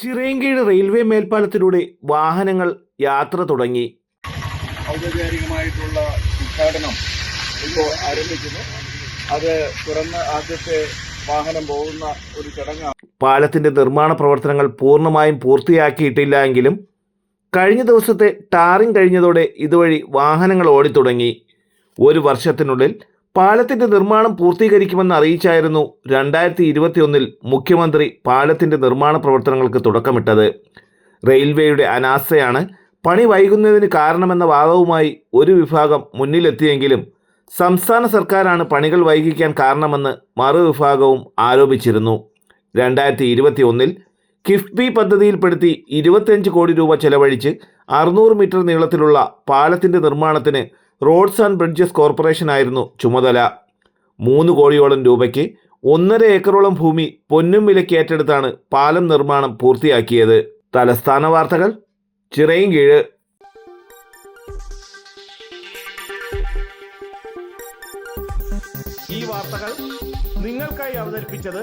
Chirayinkeezhu railway മേൽപ്പാലത്തിലൂടെ വാഹനങ്ങൾ യാത്ര തുടങ്ങി. ഔദ്യോഗികമായിട്ടുള്ള ഉദ്ഘാടനം ഇപ്പോൾ ആരംഭിക്കുന്നു. അത് തുറന്ന് ആദ്യത്തെ വാഹനം പോകുന്ന ഒരു ചടങ്ങാണ്. പാലത്തിന്റെ നിർമ്മാണ പ്രവർത്തനങ്ങൾ പൂർണമായും പൂർത്തിയാക്കിയിട്ടില്ല എങ്കിലും കഴിഞ്ഞ ദിവസത്തെ ടാറിംഗ് കഴിഞ്ഞതോടെ ഇതുവഴി വാഹനങ്ങൾ ഓടിത്തുടങ്ങി. ഒരു വർഷത്തിനുള്ളിൽ പാലത്തിന്റെ നിർമ്മാണം പൂർത്തീകരിക്കുമെന്ന് അറിയിച്ചായിരുന്നു രണ്ടായിരത്തി ഇരുപത്തിയൊന്നിൽ മുഖ്യമന്ത്രി പാലത്തിന്റെ നിർമ്മാണ പ്രവർത്തനങ്ങൾക്ക് തുടക്കമിട്ടത്. റെയിൽവേയുടെ അനാസ്ഥയാണ് പണി വൈകുന്നതിന് കാരണമെന്ന വാദവുമായി ഒരു വിഭാഗം മുന്നിലെത്തിയെങ്കിലും സംസ്ഥാന സർക്കാരാണ് പണികൾ വൈകിക്കാൻ കാരണമെന്ന് മറുവിഭാഗവും ആരോപിച്ചിരുന്നു. രണ്ടായിരത്തി ഇരുപത്തി ഒന്നിൽ കിഫ്ബി പദ്ധതിയിൽപ്പെടുത്തി ഇരുപത്തിയഞ്ച് കോടി രൂപ ചെലവഴിച്ച് അറുന്നൂറ് മീറ്റർ നീളത്തിലുള്ള പാലത്തിന്റെ നിർമ്മാണത്തിന് റോഡ്സ് ആൻഡ് ബ്രിഡ്ജസ് കോർപ്പറേഷനായിരുന്നു ചുമതല. മൂന്ന് കോടിയോളം രൂപയ്ക്ക് ഒന്നര ഏക്കറോളം ഭൂമി പൊന്നും വിലയ്ക്ക് ഏറ്റെടുത്താണ് പാലം നിർമ്മാണം പൂർത്തിയാക്കിയത്. തലസ്ഥാന വാർത്തകൾ ചിറയൻകീഴ് ഈ വാർത്തകൾ നിങ്ങൾക്കായി അവതരിപ്പിച്ചത്